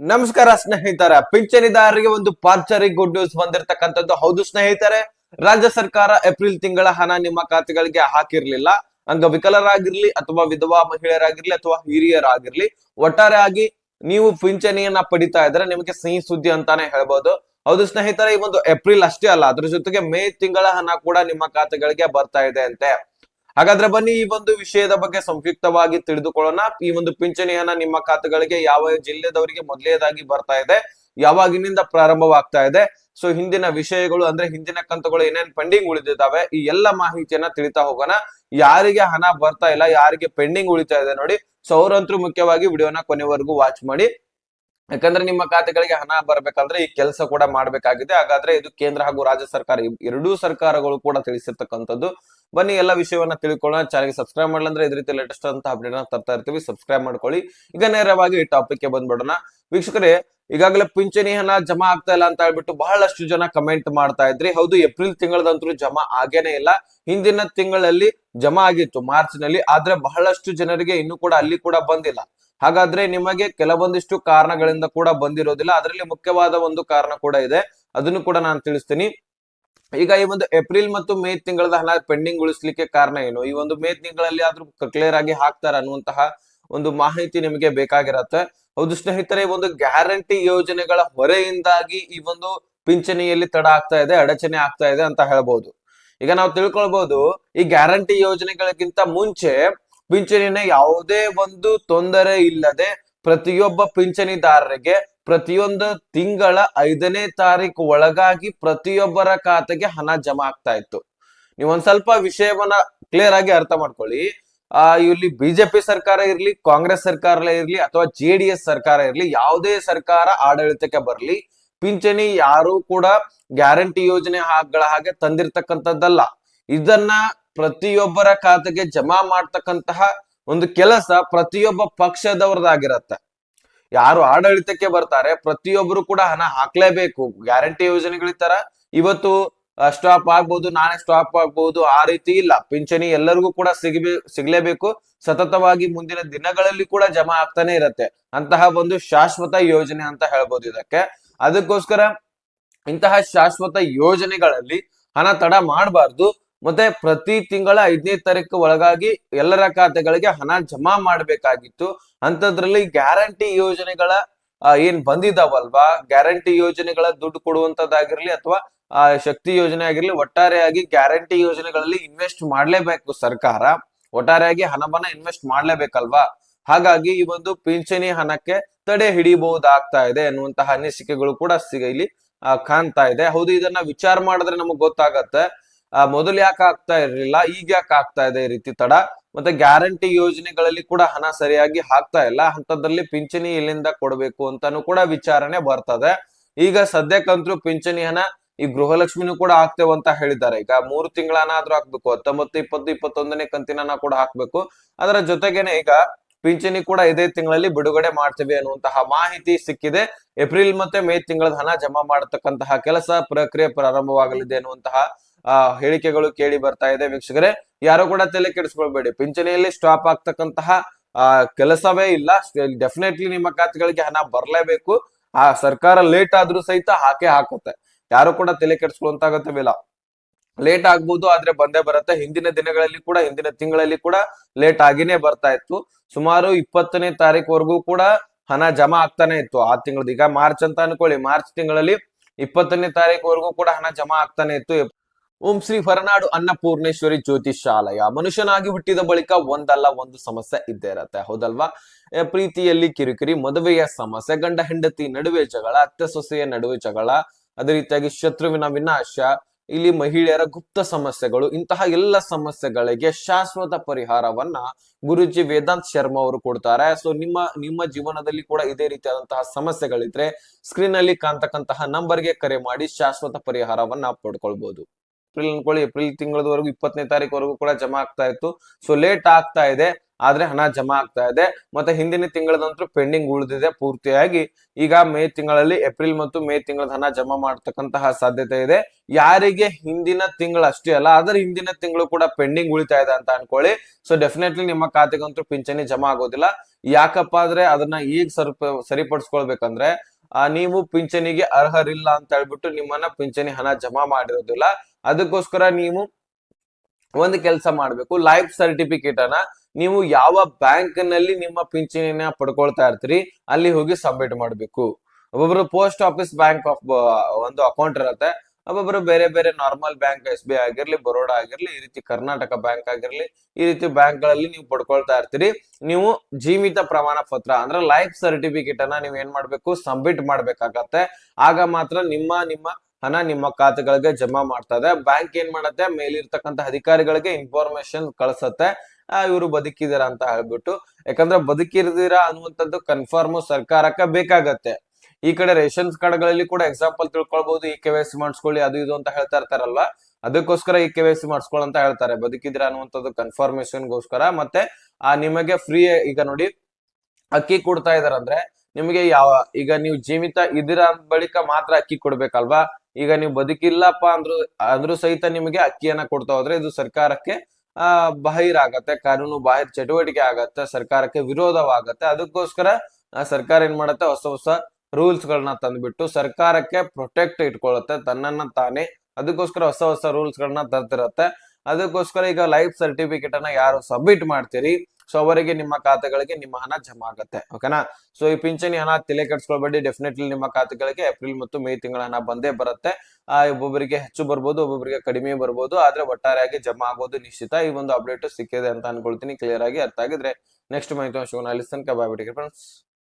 ನಮಸ್ಕಾರ ಸ್ನೇಹಿತರ. ಪಿಂಚಣಿದಾರರಿಗೆ ಒಂದು ಪಾರ್ಚರಿ ಗುಡ್ ನ್ಯೂಸ್ ಬಂದಿರತಕ್ಕಂಥದ್ದು. ಹೌದು ಸ್ನೇಹಿತರೆ, ರಾಜ್ಯ ಸರ್ಕಾರ ಏಪ್ರಿಲ್ ತಿಂಗಳ ಹಣ ನಿಮ್ಮ ಖಾತೆಗಳಿಗೆ ಹಾಕಿರ್ಲಿಲ್ಲ. ಅಂಗವಿಕಲರಾಗಿರ್ಲಿ ಅಥವಾ ವಿಧವಾ ಮಹಿಳೆಯರಾಗಿರ್ಲಿ ಅಥವಾ ಹಿರಿಯರಾಗಿರ್ಲಿ, ಒಟ್ಟಾರೆ ಆಗಿ ನೀವು ಪಿಂಚಣಿಯನ್ನ ಪಡಿತಾ ಇದ್ರೆ ನಿಮಗೆ ಸಿಹಿ ಸುದ್ದಿ ಅಂತಾನೆ ಹೇಳ್ಬೋದು. ಹೌದು ಸ್ನೇಹಿತರೆ, ಈ ಒಂದು ಏಪ್ರಿಲ್ ಅಷ್ಟೇ ಅಲ್ಲ, ಅದ್ರ ಜೊತೆಗೆ ಮೇ ತಿಂಗಳ ಹಣ ಕೂಡ ನಿಮ್ಮ ಖಾತೆಗಳಿಗೆ ಬರ್ತಾ ಇದೆ ಅಂತೆ. ಹಾಗಾದ್ರೆ ಬನ್ನಿ ಈ ಒಂದು ವಿಷಯದ ಬಗ್ಗೆ ಸಂಕ್ಷಿಪ್ತವಾಗಿ ತಿಳಿದುಕೊಳ್ಳೋಣ. ಈ ಒಂದು ಪಿಂಚಣಿಯನ್ನ ನಿಮ್ಮ ಖಾತೆಗಳಿಗೆ ಯಾವ ಜಿಲ್ಲೆದವರಿಗೆ ಮೊದಲೇದಾಗಿ ಬರ್ತಾ ಇದೆ, ಯಾವಾಗಿನಿಂದ ಪ್ರಾರಂಭವಾಗ್ತಾ ಇದೆ. ಸೊ ಹಿಂದಿನ ವಿಷಯಗಳು ಅಂದ್ರೆ ಹಿಂದಿನ ಕಂತುಗಳು ಏನೇನ್ ಪೆಂಡಿಂಗ್ ಉಳಿದಿದ್ದಾವೆ, ಈ ಎಲ್ಲ ಮಾಹಿತಿಯನ್ನ ತಿಳಿತಾ ಹೋಗೋಣ. ಯಾರಿಗೆ ಹಣ ಬರ್ತಾ ಇಲ್ಲ, ಯಾರಿಗೆ ಪೆಂಡಿಂಗ್ ಉಳಿತಾ ಇದೆ ನೋಡಿ. ಸೊ ಅವರಂತೂ ಮುಖ್ಯವಾಗಿ ವಿಡಿಯೋನ ಕೊನೆವರೆಗೂ ವಾಚ್ ಮಾಡಿ. ಯಾಕಂದ್ರೆ ನಿಮ್ಮ ಖಾತೆಗಳಿಗೆ ಹಣ ಬರ್ಬೇಕಂದ್ರೆ ಈ ಕೆಲಸ ಕೂಡ ಮಾಡಬೇಕಾಗಿದೆ. ಹಾಗಾದ್ರೆ ಇದು ಕೇಂದ್ರ ಹಾಗೂ ರಾಜ್ಯ ಸರ್ಕಾರ ಎರಡೂ ಸರ್ಕಾರಗಳು ಕೂಡ ತಿಳಿಸಿರ್ತಕ್ಕಂಥದ್ದು. ಬನ್ನಿ, ಎಲ್ಲ ವಿಷಯವನ್ನ ತಿಳ್ಕೊಳ್ಳೋಣ. ಚಾನಲ್ಗೆ ಸಬ್ಸ್ಕ್ರೈಬ್ ಮಾಡಲ್ಲ ಅಂದ್ರೆ ಇದೇ ರೀತಿ ಲೇಟೆಸ್ಟ್ ಅಂತ ಅಪ್ಡೇಟ್ ತರ್ತಾ ಇರ್ತೀವಿ. ಸಬ್ಸ್ಕ್ರೈಬ್ ಮಾಡ್ಕೊಳ್ಳಿ. ಈಗ ನೇರವಾಗಿ ಈ ಟಾಪಿಕ್ಗೆ ಬಂದ್ಬಿಡೋಣ. ವೀಕ್ಷಕರೇ, ಈಗಾಗಲೇ ಪಿಂಚಣಿ ಹಣ ಜಮಾ ಆಗ್ತಾ ಇಲ್ಲ ಅಂತ ಹೇಳ್ಬಿಟ್ಟು ಬಹಳಷ್ಟು ಜನ ಕಮೆಂಟ್ ಮಾಡ್ತಾ ಇದ್ರಿ. ಹೌದು, ಏಪ್ರಿಲ್ ತಿಂಗಳದಂತೂ ಜಮಾ ಆಗೇನೆ ಇಲ್ಲ. ಹಿಂದಿನ ತಿಂಗಳಲ್ಲಿ ಜಮಾ ಆಗಿತ್ತು ಮಾರ್ಚ್ನಲ್ಲಿ ಆದ್ರೆ ಬಹಳಷ್ಟು ಜನರಿಗೆ ಇನ್ನು ಕೂಡ ಅಲ್ಲಿ ಕೂಡ ಬಂದಿಲ್ಲ. ಹಾಗಾದ್ರೆ ನಿಮಗೆ ಕೆಲವೊಂದಿಷ್ಟು ಕಾರಣಗಳಿಂದ ಕೂಡ ಬಂದಿರೋದಿಲ್ಲ. ಅದರಲ್ಲಿ ಮುಖ್ಯವಾದ ಒಂದು ಕಾರಣ ಕೂಡ ಇದೆ. ಅದನ್ನು ಕೂಡ ನಾನು ತಿಳಿಸ್ತೀನಿ. ಈಗ ಈ ಒಂದು ಏಪ್ರಿಲ್ ಮತ್ತು ಮೇ ತಿಂಗಳದ ಹಣ ಪೆಂಡಿಂಗ್ ಉಳಿಸ್ಲಿಕ್ಕೆ ಕಾರಣ ಏನು? ಈ ಒಂದು ಮೇ ತಿಂಗಳಲ್ಲಿ ಆದ್ರೂ ಕ್ಲಿಯರ್ ಆಗಿ ಹಾಕ್ತಾರ ಅನ್ನುವಂತಹ ಒಂದು ಮಾಹಿತಿ ನಿಮಗೆ ಬೇಕಾಗಿರತ್ತೆ. ಹೌದು ಸ್ನೇಹಿತರೆ, ಈ ಒಂದು ಗ್ಯಾರಂಟಿ ಯೋಜನೆಗಳ ಹೊರೆಯಿಂದಾಗಿ ಈ ಒಂದು ಪಿಂಚಣಿಯಲ್ಲಿ ತಡ ಆಗ್ತಾ ಇದೆ, ಅಡಚಣೆ ಆಗ್ತಾ ಇದೆ ಅಂತ ಹೇಳ್ಬಹುದು ಈಗ ನಾವು ತಿಳ್ಕೊಳ್ಬಹುದು ಈ ಗ್ಯಾರಂಟಿ ಯೋಜನೆಗಳಿಗಿಂತ ಮುಂಚೆ ಪಿಂಚಣಿನ ಯಾವುದೇ ಒಂದು ತೊಂದರೆ ಇಲ್ಲದೆ ಪ್ರತಿಯೊಬ್ಬ ಪಿಂಚಣಿದಾರರಿಗೆ ಪ್ರತಿಯೊಂದು ತಿಂಗಳ ಐದನೇ ತಾರೀಕು ಒಳಗಾಗಿ ಪ್ರತಿಯೊಬ್ಬರ ಖಾತೆಗೆ ಹಣ ಜಮಾ ಆಗ್ತಾ ಇತ್ತು. ನೀವು ಒಂದ್ ಸ್ವಲ್ಪ ವಿಷಯವನ್ನ ಕ್ಲಿಯರ್ ಆಗಿ ಅರ್ಥ ಮಾಡ್ಕೊಳ್ಳಿ. ಆ, ಇಲ್ಲಿ ಬಿಜೆಪಿ ಸರ್ಕಾರ ಇರ್ಲಿ, ಕಾಂಗ್ರೆಸ್ ಸರ್ಕಾರ ಇರ್ಲಿ ಅಥವಾ ಜೆ ಡಿ ಎಸ್ ಸರ್ಕಾರ ಇರ್ಲಿ, ಯಾವುದೇ ಸರ್ಕಾರ ಆಡಳಿತಕ್ಕೆ ಬರಲಿ, ಪಿಂಚಣಿ ಯಾರು ಕೂಡ ಗ್ಯಾರಂಟಿ ಯೋಜನೆ ಹಾಗಳ ಹಾಗೆ ತಂದಿರ್ತಕ್ಕಂಥದ್ದಲ್ಲ. ಇದನ್ನ ಪ್ರತಿಯೊಬ್ಬರ ಖಾತೆಗೆ ಜಮಾ ಮಾಡ್ತಕ್ಕಂತಹ ಒಂದು ಕೆಲಸ ಪ್ರತಿಯೊಬ್ಬ ಪಕ್ಷದವ್ರದ್ದಾಗಿರತ್ತೆ. ಯಾರು ಆಡಳಿತಕ್ಕೆ ಬರ್ತಾರೆ, ಪ್ರತಿಯೊಬ್ಬರು ಕೂಡ ಹಣ ಹಾಕ್ಲೇಬೇಕು. ಗ್ಯಾರಂಟಿ ಯೋಜನೆಗಳಿತರ ಇವತ್ತು ಸ್ಟಾಪ್ ಆಗ್ಬಹುದು ನಾಳೆ ಸ್ಟಾಪ್ ಆಗ್ಬಹುದು ಆ ರೀತಿ ಇಲ್ಲ. ಪಿಂಚಣಿ ಎಲ್ಲರಿಗೂ ಕೂಡ ಸಿಗಬೇ, ಸಿಗ್ಲೇಬೇಕು. ಸತತವಾಗಿ ಮುಂದಿನ ದಿನಗಳಲ್ಲಿ ಕೂಡ ಜಮಾ ಆಗ್ತಾನೆ ಇರತ್ತೆ. ಅಂತಹ ಒಂದು ಶಾಶ್ವತ ಯೋಜನೆ ಅಂತ ಹೇಳ್ಬೋದು ಇದಕ್ಕೆ. ಅದಕ್ಕೋಸ್ಕರ ಇಂತಹ ಶಾಶ್ವತ ಯೋಜನೆಗಳಲ್ಲಿ ಹಣ ತಡ ಮಾಡಬಾರ್ದು. ಮತ್ತೆ ಪ್ರತಿ ತಿಂಗಳ ಐದನೇ ತಾರೀಕು ಒಳಗಾಗಿ ಎಲ್ಲರ ಖಾತೆಗಳಿಗೆ ಹಣ ಜಮಾ ಮಾಡಬೇಕಾಗಿತ್ತು. ಅಂತದ್ರಲ್ಲಿ ಗ್ಯಾರಂಟಿ ಯೋಜನೆಗಳ ಏನ್ ಬಂದಿದಾವಲ್ವಾ? ಗ್ಯಾರಂಟಿ ಯೋಜನೆಗಳ ದುಡ್ಡು ಕೊಡುವಂತದ್ದಾಗಿರ್ಲಿ ಅಥವಾ, ಆ, ಶಕ್ತಿ ಯೋಜನೆ ಆಗಿರ್ಲಿ ಒಟ್ಟಾರೆಯಾಗಿ ಗ್ಯಾರಂಟಿ ಯೋಜನೆಗಳಲ್ಲಿ ಇನ್ವೆಸ್ಟ್ ಮಾಡ್ಲೇಬೇಕು ಸರ್ಕಾರ. ಒಟ್ಟಾರೆಯಾಗಿ ಹಣವನ್ನ ಇನ್ವೆಸ್ಟ್ ಮಾಡ್ಲೇಬೇಕಲ್ವಾ? ಹಾಗಾಗಿ ಈ ಒಂದು ಪಿಂಚಣಿ ಹಣಕ್ಕೆ ತಡೆ ಹಿಡಿಬಹುದಾಗ್ತಾ ಇದೆ ಅನ್ನುವಂತಹ ಅನಿಸಿಕೆಗಳು ಕೂಡ ಸಿಗ, ಇಲ್ಲಿ ಕಾಣ್ತಾ ಇದೆ. ಹೌದು, ಇದನ್ನ ವಿಚಾರ ಮಾಡಿದ್ರೆ ನಮಗ್ ಗೊತ್ತಾಗತ್ತೆ. ಮೊದಲು ಯಾಕೆ ಆಗ್ತಾ ಇರಲಿಲ್ಲ? ಈಗ ಯಾಕೆ ಆಗ್ತಾ ಇದೆ ಈ ರೀತಿ ತಡ? ಮತ್ತೆ ಗ್ಯಾರಂಟಿ ಯೋಜನೆಗಳಲ್ಲಿ ಕೂಡ ಹಣ ಸರಿಯಾಗಿ ಹಾಕ್ತಾ ಇಲ್ಲ. ಅಂತದ್ರಲ್ಲಿ ಪಿಂಚಣಿ ಎಲ್ಲಿಂದ ಕೊಡಬೇಕು ಅಂತಾನು ಕೂಡ ವಿಚಾರಣೆ ಬರ್ತದೆ. ಈಗ ಸದ್ಯಕ್ಕಂತೂ ಪಿಂಚಣಿ ಹಣ ಈ ಗೃಹಲಕ್ಷ್ಮಿನೂ ಕೂಡ ಹಾಕ್ತೇವೆ ಅಂತ ಹೇಳಿದ್ದಾರೆ. ಈಗ ಮೂರು ತಿಂಗಳ ಹಣ ಆದ್ರೂ ಹಾಕ್ಬೇಕು, ಹತ್ತೊಂಬತ್ತು, ಇಪ್ಪತ್ತು, ಇಪ್ಪತ್ತೊಂದನೇ ಕಂತಿನ ಕೂಡ ಹಾಕ್ಬೇಕು. ಅದರ ಜೊತೆಗೇನೆ ಈಗ ಪಿಂಚಣಿ ಕೂಡ ಇದೇ ತಿಂಗಳಲ್ಲಿ ಬಿಡುಗಡೆ ಮಾಡ್ತೇವೆ ಅನ್ನುವಂತಹ ಮಾಹಿತಿ ಸಿಕ್ಕಿದೆ. ಏಪ್ರಿಲ್ ಮತ್ತೆ ಮೇ ತಿಂಗಳ ಹಣ ಜಮಾ ಮಾಡತಕ್ಕಂತಹ ಕೆಲಸ ಪ್ರಕ್ರಿಯೆ ಪ್ರಾರಂಭವಾಗಲಿದೆ ಅನ್ನುವಂತಹ ಆ ಹೇಳಿಕೆಗಳು ಕೇಳಿ ಬರ್ತಾ ಇದೆ ವೀಕ್ಷಕರೇ. ಯಾರು ಕೂಡ ತಲೆ ಕೆಡಿಸ್ಕೊಳ್ಬೇಡಿ. ಪಿಂಚಣಿಯಲ್ಲಿ ಸ್ಟಾಪ್ ಆಗ್ತಕ್ಕಂತಹ, ಆ, ಕೆಲಸವೇ ಇಲ್ಲ. ಡೆಫಿನೆಟ್ಲಿ ನಿಮ್ಮ ಖಾತೆಗಳಿಗೆ ಹಣ ಬರ್ಲೇಬೇಕು. ಆ, ಸರ್ಕಾರ ಲೇಟ್ ಆದ್ರೂ ಸಹಿತ ಹಾಕೆ ಹಾಕುತ್ತೆ. ಯಾರು ಕೂಡ ತಲೆ ಕೆಡಿಸ್ಕೊಳ್ಳುವಂತ ಅಗತ್ಯವಿಲ್ಲ ಲೇಟ್ ಆಗ್ಬಹುದು ಆದ್ರೆ ಬಂದೇ ಬರುತ್ತೆ. ಹಿಂದಿನ ದಿನಗಳಲ್ಲಿ ಕೂಡ, ಹಿಂದಿನ ತಿಂಗಳಲ್ಲಿ ಕೂಡ ಲೇಟ್ ಆಗಿನೇ ಬರ್ತಾ ಇತ್ತು. ಸುಮಾರು ಇಪ್ಪತ್ತನೇ ತಾರೀಕುವರೆಗೂ ಕೂಡ ಹಣ ಜಮಾ ಆಗ್ತಾನೆ ಇತ್ತು. ಆ ತಿಂಗಳದ ಈಗ ಮಾರ್ಚ್ ಅಂತ ಅನ್ಕೊಳ್ಳಿ. ಮಾರ್ಚ್ ತಿಂಗಳಲ್ಲಿ ಇಪ್ಪತ್ತನೇ ತಾರೀಕುವರೆಗೂ ಕೂಡ ಹಣ ಜಮಾ ಆಗ್ತಾನೆ ಇತ್ತು. ಓಂ ಶ್ರೀ ಹೊರನಾಡು ಅನ್ನಪೂರ್ಣೇಶ್ವರಿ ಜ್ಯೋತಿಷಾಲಯ. ಮನುಷ್ಯನಾಗಿ ಹುಟ್ಟಿದ ಬಳಿಕ ಒಂದಲ್ಲ ಒಂದು ಸಮಸ್ಯೆ ಇದ್ದೇ ಇರತ್ತೆ. ಹೌದಲ್ವಾ? ಪ್ರೀತಿಯಲ್ಲಿ ಕಿರಿಕಿರಿ, ಮದುವೆಯ ಸಮಸ್ಯೆ, ಗಂಡ, ಹೆಂಡತಿ ನಡುವೆ ಜಗಳ, ಅತ್ತೆ, ಸೊಸೆಯ ನಡುವೆ ಜಗಳ, ಅದೇ ರೀತಿಯಾಗಿ ಶತ್ರುವಿನ ವಿನಾಶ, ಇಲ್ಲಿ ಮಹಿಳೆಯರ ಗುಪ್ತ ಸಮಸ್ಯೆಗಳು, ಇಂತಹ ಎಲ್ಲ ಸಮಸ್ಯೆಗಳಿಗೆ ಶಾಶ್ವತ ಪರಿಹಾರವನ್ನ ಗುರುಜಿ ವೇದಾಂತ್ ಶರ್ಮಾ ಅವರು ಕೊಡ್ತಾರೆ. ಸೊ ನಿಮ್ಮ ನಿಮ್ಮ ಜೀವನದಲ್ಲಿ ಕೂಡ ಇದೇ ರೀತಿಯಾದಂತಹ ಸಮಸ್ಯೆಗಳಿದ್ರೆ ಸ್ಕ್ರೀನ್ ಅಲ್ಲಿ ಕಾಣ್ತಕ್ಕಂತಹ ನಂಬರ್ಗೆ ಕರೆ ಮಾಡಿ ಶಾಶ್ವತ ಪರಿಹಾರವನ್ನ ಪಡ್ಕೊಳ್ಬಹುದು ಏಪ್ರಿಲ್ ಅನ್ಕೊಳ್ಳಿ, ಏಪ್ರಿಲ್ ತಿಂಗಳವರೆಗೂ ಇಪ್ಪತ್ತನೇ ತಾರೀಕುವರೆಗೂ ಕೂಡ ಜಮಾ ಆಗ್ತಾ ಇತ್ತು. ಸೊ ಲೇಟ್ ಆಗ್ತಾ ಇದೆ, ಆದ್ರೆ ಹಣ ಜಮಾ ಆಗ್ತಾ ಇದೆ. ಮತ್ತೆ ಹಿಂದಿನ ತಿಂಗಳದಂತೂ ಪೆಂಡಿಂಗ್ ಉಳಿದಿದೆ ಪೂರ್ತಿಯಾಗಿ. ಈಗ ಮೇ ತಿಂಗಳಲ್ಲಿ ಏಪ್ರಿಲ್ ಮತ್ತು ಮೇ ತಿಂಗಳದ ಹಣ ಜಮಾ ಮಾಡತಕ್ಕಂತಹ ಸಾಧ್ಯತೆ ಇದೆ. ಯಾರಿಗೆ ಹಿಂದಿನ ತಿಂಗಳು ಅಷ್ಟೇ ಅಲ್ಲ, ಆದ್ರೆ ಹಿಂದಿನ ತಿಂಗಳು ಕೂಡ ಪೆಂಡಿಂಗ್ ಉಳಿತಾ ಇದೆ ಅಂತ ಅನ್ಕೊಳ್ಳಿ. ಸೊ ಡೆಫಿನೆಟ್ಲಿ ನಿಮ್ಮ ಖಾತೆಗಂತೂ ಪಿಂಚಣಿ ಜಮಾ ಆಗೋದಿಲ್ಲ. ಯಾಕಪ್ಪ ಆದ್ರೆ ಅದನ್ನ ಈಗ ಸರಿಪ, ಸರಿಪಡಿಸ್ಕೊಳ್ಬೇಕಂದ್ರೆ ನೀವು ಪಿಂಚಣಿಗೆ ಅರ್ಹರಿಲ್ಲ ಅಂತ ಹೇಳ್ಬಿಟ್ಟು ನಿಮ್ಮನ್ನ ಪಿಂಚಣಿ ಹಣ ಜಮಾ ಮಾಡಿರೋದಿಲ್ಲ. ಅದಕ್ಕೋಸ್ಕರ ನೀವು ಒಂದು ಕೆಲಸ ಮಾಡ್ಬೇಕು. ಲೈಫ್ ಸರ್ಟಿಫಿಕೇಟ್ ಅನ್ನ ನೀವು ಯಾವ ಬ್ಯಾಂಕ್ನಲ್ಲಿ ನಿಮ್ಮ ಪಿಂಚಣಿನ ಪಡ್ಕೊಳ್ತಾ ಇರ್ತೀರಿ, ಅಲ್ಲಿ ಹೋಗಿ ಸಬ್ಮಿಟ್ ಮಾಡ್ಬೇಕು. ಒಬ್ಬೊಬ್ರು ಪೋಸ್ಟ್ ಆಫೀಸ್ ಬ್ಯಾಂಕ್ ಆಫ್ ಒಂದು ಅಕೌಂಟ್ ಇರುತ್ತೆ. ಒಬ್ಬೊಬ್ರು ಬೇರೆ ಬೇರೆ ನಾರ್ಮಲ್ ಬ್ಯಾಂಕ್ ಎಸ್ ಬಿ ಆಗಿರ್ಲಿ ಬರೋಡಾ ಆಗಿರ್ಲಿ, ಈ ರೀತಿ ಕರ್ನಾಟಕ ಬ್ಯಾಂಕ್ ಆಗಿರ್ಲಿ, ಈ ರೀತಿ ಬ್ಯಾಂಕ್ಗಳಲ್ಲಿ ನೀವು ಪಡ್ಕೊಳ್ತಾ ಇರ್ತೀರಿ. ನೀವು ಜೀವಿತ ಪ್ರಮಾಣ ಪತ್ರ ಅಂದ್ರೆ ಲೈಫ್ ಸರ್ಟಿಫಿಕೇಟ್ ಅನ್ನ ನೀವು ಏನ್ ಮಾಡ್ಬೇಕು? ಸಬ್ಮಿಟ್ ಮಾಡ್ಬೇಕಾಗತ್ತೆ. ಆಗ ಮಾತ್ರ ನಿಮ್ಮ ನಿಮ್ಮ ಹಣ ನಿಮ್ಮ ಖಾತೆಗಳಿಗೆ ಜಮಾ ಮಾಡ್ತದೆ ಬ್ಯಾಂಕ್ ಏನ್ ಮಾಡತ್ತೆ? ಮೇಲಿರ್ತಕ್ಕಂಥ ಅಧಿಕಾರಿಗಳಿಗೆ ಇನ್ಫಾರ್ಮೇಶನ್ ಕಳ್ಸತ್ತೆ. ಇವರು ಬದುಕಿದಾರ ಅಂತ ಹೇಳ್ಬಿಟ್ಟು. ಯಾಕಂದ್ರೆ ಬದುಕಿರ್ದಿರಾ ಅನ್ನುವಂಥದ್ದು ಕನ್ಫರ್ಮ್ ಸರ್ಕಾರಕ್ಕೆ ಬೇಕಾಗತ್ತೆ. ಈ ಕಡೆ ರೇಷನ್ಸ್ ಕಾರ್ಡ್ಗಳಲ್ಲಿ ಕೂಡ ಎಕ್ಸಾಂಪಲ್ ತಿಳ್ಕೊಳ್ಬಹುದು ಈ ಕೆ ವೈ ಮಾಡಿಸ್ಕೊಳ್ಳಿ, ಅದು ಇದು ಅಂತ ಹೇಳ್ತಾ ಇರ್ತಾರಲ್ಲ, ಅದಕ್ಕೋಸ್ಕರ ಈ ಕೆ ವೈ ಸಿ ಅಂತ ಹೇಳ್ತಾರೆ. ಬದುಕಿದ್ರೆ ಅನ್ನುವಂಥದ್ದು ಕನ್ಫರ್ಮೇಶನ್ಗೋಸ್ಕರ ಮತ್ತೆ, ಆ ನಿಮಗೆ ಫ್ರೀ ಈಗ ನೋಡಿ, ಅಕ್ಕಿ ಕೊಡ್ತಾ ಇದಾರಂದ್ರೆ ನಿಮಗೆ ಯಾವ, ಈಗ ನೀವು ಜೀವಿತ ಇದಿರ ಬಳಿಕ ಮಾತ್ರ ಅಕ್ಕಿ ಕೊಡ್ಬೇಕಲ್ವಾ? ಈಗ ನೀವು ಬದುಕಿಲ್ಲಪ್ಪ ಅಂದ್ರು ಅಂದ್ರು ಸಹಿತ ನಿಮಗೆ ಅಕ್ಕಿಯನ್ನ ಕೊಡ್ತಾ ಹೋದ್ರೆ ಇದು ಸರ್ಕಾರಕ್ಕೆ, ಆ ಬಾಹಿರ್ ಆಗತ್ತೆ ಕಾನೂನು ಬಾಹಿರ್ ಚಟುವಟಿಕೆ ಆಗತ್ತೆ, ಸರ್ಕಾರಕ್ಕೆ ವಿರೋಧವಾಗತ್ತೆ. ಅದಕ್ಕೋಸ್ಕರ ಸರ್ಕಾರ ಏನ್ ಮಾಡತ್ತೆ, ಹೊಸ ಹೊಸ ರೂಲ್ಸ್ ಗಳನ್ನ ತಂದ್ಬಿಟ್ಟು ಸರ್ಕಾರಕ್ಕೆ ಪ್ರೊಟೆಕ್ಟ್ ಇಟ್ಕೊಳ್ಳುತ್ತೆ, ತನ್ನನ್ನ ತಾನೇ. ಅದಕ್ಕೋಸ್ಕರ ಹೊಸ ಹೊಸ ರೂಲ್ಸ್ ಗಳನ್ನ ತರ್ತಿರತ್ತೆ. ಅದಕ್ಕೋಸ್ಕರ ಈಗ ಲೈಫ್ ಸರ್ಟಿಫಿಕೇಟ್ ಅನ್ನ ಯಾರು ಸಬ್ಮಿಟ್ ಮಾಡ್ತೀರಿ, ಸೊ ಅವರಿಗೆ ನಿಮ್ಮ ಖಾತೆಗಳಿಗೆ ನಿಮ್ಮ ಹಣ ಜಮಾ ಆಗುತ್ತೆ, ಓಕೆನಾ? ಸೊ ಈ ಪಿಂಚಣಿ ಹಣ ತಲೆ ಕೆಡ್ಸ್ಕೊಳ್ಬೇಡಿ ಡೆಫಿನೆಟ್ಲಿ ನಿಮ್ಮ ಖಾತೆಗಳಿಗೆ ಏಪ್ರಿಲ್ ಮತ್ತು ಮೇ ತಿಂಗಳ ಹಣ ಬಂದೇ ಬರುತ್ತೆ. ಆ, ಒಬ್ಬೊಬ್ಬರಿಗೆ ಹೆಚ್ಚು ಬರ್ಬೋದು, ಒಬ್ಬೊಬ್ಬರಿಗೆ ಕಡಿಮೆ ಬರ್ಬೋದು, ಆದ್ರೆ ಒಟ್ಟಾರೆಯಾಗಿ ಜಮಾ ಆಗೋದು ನಿಶ್ಚಿತ. ಈ ಒಂದು ಅಪ್ಡೇಟ್ ಸಿಕ್ಕಿದೆ ಅಂತ ಅನ್ಕೊಳ್ತೀನಿ ಕ್ಲಿಯರ್ ಆಗಿ ಅರ್ಥ ಆಗಿದ್ರೆ ನೆಕ್ಸ್ಟ್ ಮಾಹಿತಿ ಅಲ್ಲಿ ಕಬಾಬಿಟ್ಟಿಗೆ ಫ್ರೆಂಡ್ಸ್